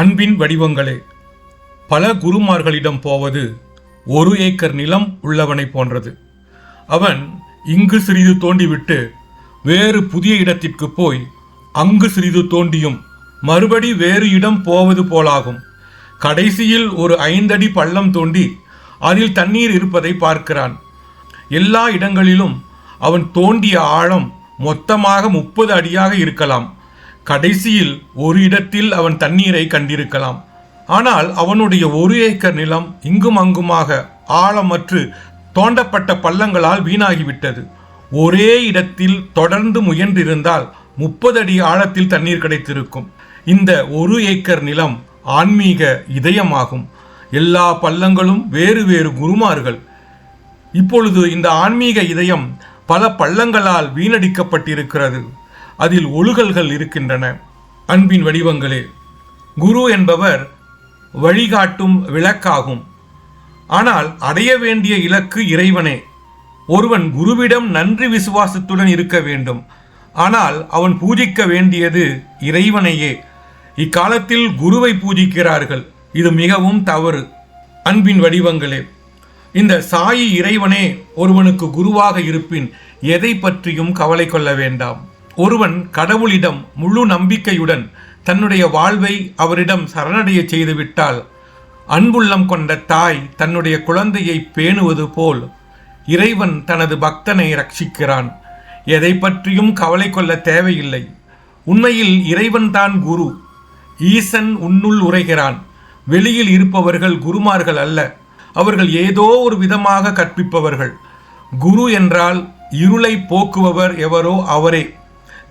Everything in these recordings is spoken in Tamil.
அன்பின் வடிவங்களே பல குருமார்களிடம் போவது ஒரு ஏக்கர் நிலம் உள்ளவனை போன்றது. அவன் இங்கு சிறிது தோண்டிவிட்டு வேறு புதிய இடத்திற்கு போய் அங்கு சிறிது தோண்டியும் மறுபடி வேறு இடம் போவது போலாகும். கடைசியில் ஒரு ஐந்தடி பள்ளம் தோண்டி அதில் தண்ணீர் இருப்பதை பார்க்கிறான். எல்லா இடங்களிலும் அவன் தோண்டிய ஆழம் மொத்தமாக முப்பது அடியாக இருக்கலாம். கடைசியில் ஒரு இடத்தில் அவன் தண்ணீரை கண்டிருக்கலாம். ஆனால் அவனுடைய ஒரு ஏக்கர் நிலம் இங்கும் அங்குமாக ஆழமற்று தோண்டப்பட்ட பள்ளங்களால் வீணாகிவிட்டது. ஒரே இடத்தில் தொடர்ந்து முயன்றிருந்தால் முப்பது அடி ஆழத்தில் தண்ணீர் கிடைத்திருக்கும். இந்த ஒரு ஏக்கர் நிலம் ஆன்மீக இதயமாகும். எல்லா பள்ளங்களும் வேறு வேறு குருமார்கள். இப்பொழுது இந்த ஆன்மீக இதயம் பல பள்ளங்களால் வீணடிக்கப்பட்டிருக்கிறது. அதில் ஒழுகல்கள் இருக்கின்றன. அன்பின் வடிவங்களே குரு என்பவர் வழிகாட்டும் விளக்காகும். ஆனால் அடைய வேண்டிய இலக்கு இறைவனே. ஒருவன் குருவிடம் நன்றி விசுவாசத்துடன் இருக்க வேண்டும். ஆனால் அவன் பூஜிக்க வேண்டியது இறைவனையே. இக்காலத்தில் குருவை பூஜிக்கிறார்கள். இது மிகவும் தவறு. அன்பின் வடிவங்களே இந்த சாயி இறைவனே ஒருவனுக்கு குருவாக இருப்பின் எதை பற்றியும் கவலை கொள்ள வேண்டாம். ஒருவன் கடவுளிடம் முழு நம்பிக்கையுடன் தன்னுடைய வாழ்வை அவரிடம் சரணடைய செய்துவிட்டால் அன்புள்ளம் கொண்ட தாய் தன்னுடைய குழந்தையை பேணுவது போல் இறைவன் தனது பக்தனை ரட்சிக்கிறான். எதை பற்றியும் கவலை கொள்ள தேவையில்லை. உண்மையில் இறைவன்தான் குரு. ஈசன் உன்னுள் உரைகிறான் வெளியில் இருப்பவர்கள் குருமார்கள் அல்ல. அவர்கள் ஏதோ ஒரு விதமாக கற்பிப்பவர்கள். குரு என்றால் இருளை போக்குபவர் எவரோ அவரே.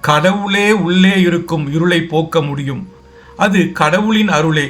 கடவுளே உள்ளே இருக்கும் இருளை போக்க முடியும். அது கடவுளின் அருளே.